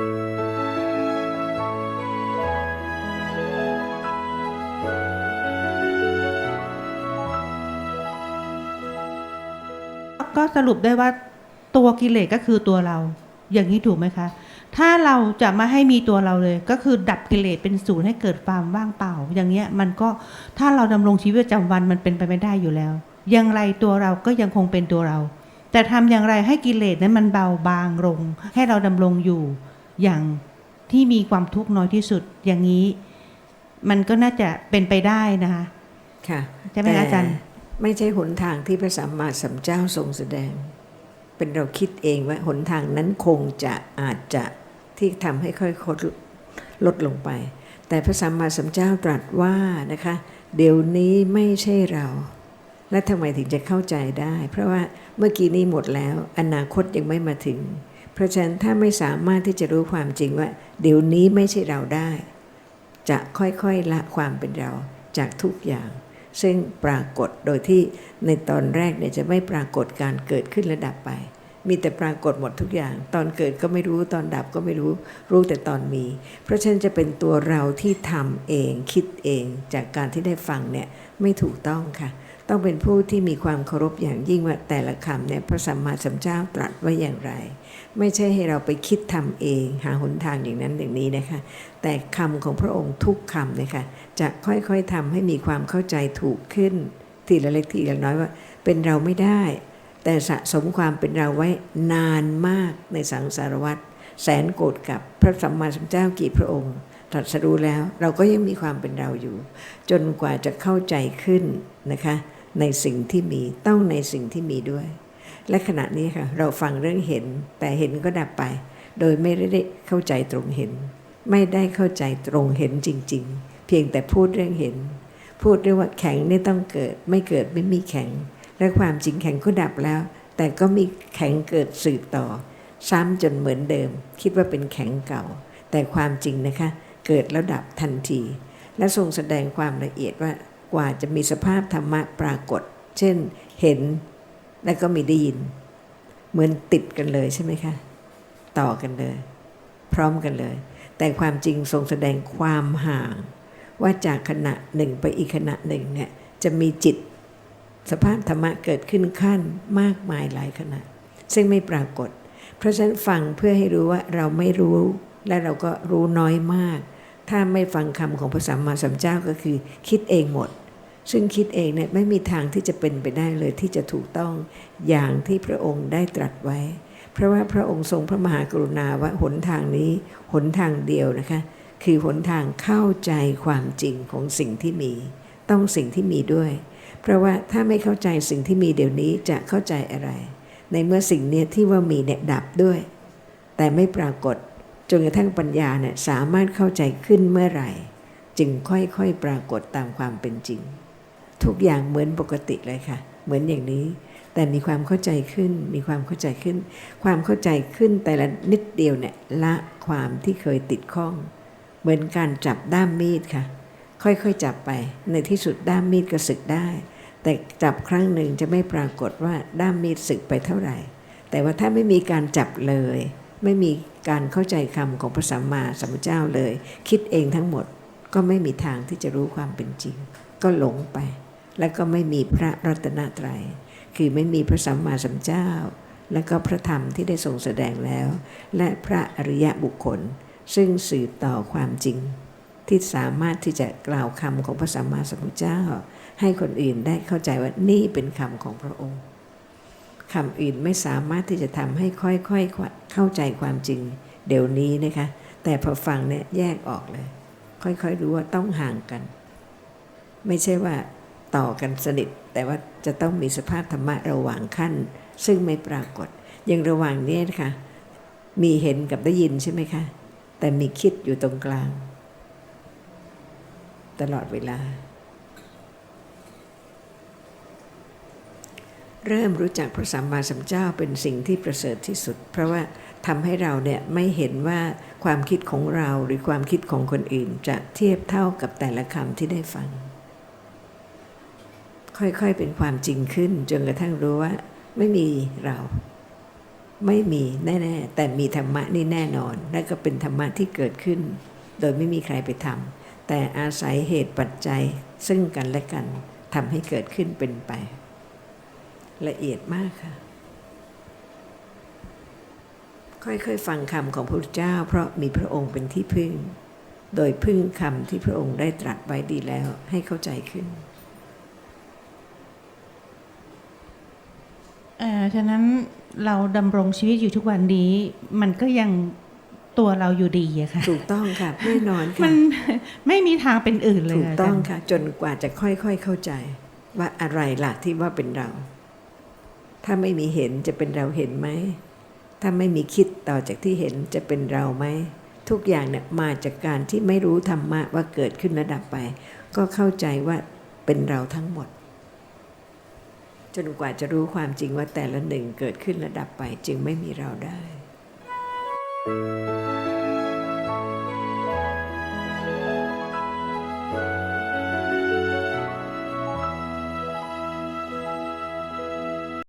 ก็สรุปได้ว่าตัวกิเลสก็คือตัวเรา อย่างนี้ถูกไหมคะ ถ้าเราจะไม่ให้มีตัวเราเลย ก็คือดับกิเลสเป็นศูนย์ให้เกิดความว่างเปล่า อย่างเงี้ยมันก็ถ้าเราดำรงชีวิตประจำวันมันเป็นไปไม่ได้อยู่แล้วอย่างไรตัวเราก็ยังคงเป็นตัวเรา แต่ทำอย่างไรให้กิเลสนั้นมันเบาบางลง ให้เราดำรงอยู่ อย่างที่มีความทุกข์น้อยที่สุดอย่างนี้ มันก็น่าจะเป็นไปได้นะคะค่ะใช่ไหมคะอาจารย์แต่ไม่ใช่หนทางที่พระสัมมาสัมพุทธเจ้าทรงแสดง เป็นเราคิดเองว่าหนทางนั้นคงจะอาจจะที่ทำให้ค่อยๆลดลงไป แต่พระสัมมาสัมพุทธเจ้าตรัสว่านะคะ เดี๋ยวนี้ไม่ใช่เรา และทำไมถึงจะเข้าใจได้ เพราะว่าเมื่อกี้นี้หมดแล้ว อนาคตยังไม่มาถึง เพราะฉะนั้นถ้าไม่สามารถที่จะรู้ความจริงว่า เดี๋ยวนี้ไม่ใช่เราได้ จะค่อยๆละความเป็นเราจากทุกอย่าง ซึ่งปรากฏโดยที่ในตอนแรกเนี่ยจะไม่ปรากฏการเกิดขึ้นและดับไป มีแต่ปรากฏหมดทุกอย่าง ตอนเกิดก็ไม่รู้ตอนดับก็ไม่รู้รู้แต่ตอนมี เพราะฉะนั้นจะเป็นตัวเราที่ทำเองคิดเองจากการที่ได้ฟังเนี่ยไม่ถูกต้องค่ะ ต้องเป็นผู้ที่มีความเคารพอย่างยิ่งว่าแต่ละคำเนี่ยพระสัมมาสัมพุทธเจ้าตรัสไว้อย่างไร ไม่ใช่ให้เราไปคิดทำเองหาหนทางอย่างนั้นอย่างนี้นะคะ แต่คำของพระองค์ทุกคำนะคะจะค่อยๆทำให้มีความเข้าใจถูกขึ้น ทีละเล็กทีละน้อยว่าเป็นเราไม่ได้ แต่สะสมความเป็นเราไว้นานมากในสังสารวัฏแสนโกรธกับพระสัมมาสัมพุทธเจ้ากี่พระองค์ตรัสรู้แล้วเราก็ยังมีความเป็นเราอยู่ จนกว่าจะเข้าใจขึ้นนะคะ ในสิ่งที่มีต้องในสิ่งที่มีด้วย และขณะนี้ค่ะ เราฟังเรื่องเห็น แต่เห็นก็ดับไป โดยไม่ได้เข้าใจตรงเห็น ไม่ได้เข้าใจตรงเห็นจริง ๆ เพียงแต่พูดเรื่องเห็น พูดเรื่องว่าแข็งนี่ต้องเกิด ไม่เกิดไม่มีแข็ง และความจริงแข็งก็ดับแล้ว แต่ก็มีแข็งเกิดสืบต่อ ซ้ำจนเหมือนเดิม คิดว่าเป็นแข็งเก่า แต่ความจริงนะคะ เกิดแล้วดับทันที และทรงแสดงความละเอียดว่า กว่าจะมีสภาพธรรมะปรากฏ เช่นเห็นแล้วก็มีได้ยิน เหมือนติดกันเลยใช่ไหมคะ ต่อกันเลย พร้อมกันเลย แต่ความจริงทรงแสดงความห่าง ว่าจากขณะหนึ่งไปอีกขณะหนึ่งเนี่ยจะมีจิต สภาพธรรมะเกิดขึ้นขั้นมากมายหลายขณะ ซึ่งไม่ปรากฏ เพราะฉะนั้นฟังเพื่อให้รู้ว่าเราไม่รู้และเราก็รู้น้อยมาก ถ้าไม่ฟังคำของพระสัมมาสัมพุทธเจ้าก็คือ คิดเองหมด ซึ่งคิดเองเนี่ยไม่มีทางที่จะเป็นไปได้เลยที่จะถูกต้องอย่างที่พระองค์ได้ตรัสไว้ เพราะว่าพระองค์ทรงพระมหากรุณาว่าหนทางนี้หนทางเดียวนะคะ คือหนทางเข้าใจความจริงของสิ่งที่มี ต้องสิ่งที่มีด้วย เพราะว่าถ้าไม่เข้าใจสิ่งที่มีเดี๋ยวนี้จะเข้าใจอะไร ในเมื่อสิ่งเนี้ยที่ว่ามีเนี่ยดับด้วย แต่ไม่ปรากฏ จนกระทั่งปัญญาเนี่ยสามารถเข้าใจขึ้นเมื่อไหร่ จึงค่อยๆปรากฏตามความเป็นจริง ทุกอย่างเหมือนปกติเลยค่ะ เหมือนอย่างนี้ แต่มีความเข้าใจขึ้น มีความเข้าใจขึ้น ความเข้าใจขึ้นแต่ละนิดเดียวเนี่ยละความที่เคยติดข้อง เหมือนการจับด้ามมีดค่ะ ค่อยๆจับไป ในที่สุดด้ามมีดก็สึกได้ แต่จับครั้งหนึ่งจะไม่ปรากฏว่าด้ามมีดสึกไปเท่าไหร่ แต่ว่าถ้าไม่มีการจับเลย ไม่มี การเข้าใจคำของพระสัมมาสัมพุทธเจ้าเลย คิดเองทั้งหมดก็ไม่มีทางที่จะรู้ความเป็นจริง ก็หลงไป แล้วก็ไม่มีพระรัตนตรัย คือไม่มีพระสัมมาสัมพุทธเจ้า และก็พระธรรมที่ได้ทรงแสดงแล้ว และพระอริยบุคคล ซึ่งสืบต่อความจริง ที่สามารถที่จะกล่าวคำของพระสัมมาสัมพุทธเจ้า ให้คนอื่นได้เข้าใจว่านี่เป็นคำของพระองค์ คำอื่นไม่สามารถที่จะทำให้ค่อยๆเข้าใจความจริง เดี๋ยวนี้นะคะ แต่พอฟังเนี่ยแยกออกเลย ค่อยๆรู้ว่าต้องห่างกัน ไม่ใช่ว่าต่อกันสนิท แต่ว่าจะต้องมีสภาพธรรมะระหว่างขั้น ซึ่งไม่ปรากฏ อย่างระหว่างนี้นะคะมีเห็นกับได้ยินใช่ไหมคะ แต่มีคิดอยู่ตรงกลาง ตลอดเวลา เริ่มรู้จักพระสัมมาสัมพุทธเจ้าเป็นสิ่งที่ประเสริฐที่สุด เพราะว่าทำให้เราเนี่ยไม่เห็นว่าความคิดของเราหรือความคิดของคนอื่น จะเทียบเท่ากับแต่ละคำที่ได้ฟัง ค่อยๆเป็นความจริงขึ้นจนกระทั่งรู้ว่า ไม่มีเรา ไม่มีแน่ๆแต่มีธรรมะนี่แน่นอน และก็เป็นธรรมะที่เกิดขึ้น โดยไม่มีใครไปทำแต่อาศัยเหตุปัจจัยซึ่งกันและกันทำให้เกิดขึ้นเป็นไป ละเอียดมากค่ะ ค่อยๆฟังคำของพระพุทธเจ้า เพราะมีพระองค์เป็นที่พึ่ง โดยพึ่งคำที่พระองค์ได้ตรัสไว้ดีแล้วให้เข้าใจขึ้นเอ่อฉะนั้นเราดำรงชีวิตอยู่ทุกวันนี้ มันก็ยังตัวเราอยู่ดีอะค่ะ ถูกต้องค่ะแน่นอนมัค่ะนไม่มีทางเป็นอื่นเลย ถูกต้องาจารย์ค่ะ จนกว่าจะค่อยๆเข้าใจ ว่าอะไรล่ะที่ว่าเป็นเรา ถ้าไม่มีเห็นจะเป็นเราเห็นไหม ถ้าไม่มีคิดต่อจากที่เห็นจะเป็นเราไหม ทุกอย่างเนี่ยมาจากการที่ไม่รู้ธรรมะว่าเกิดขึ้นระดับไป ก็เข้าใจว่าเป็นเราทั้งหมด จนกว่าจะรู้ความจริงว่าแต่ละหนึ่งเกิดขึ้นระดับไปจึงไม่มีเราได้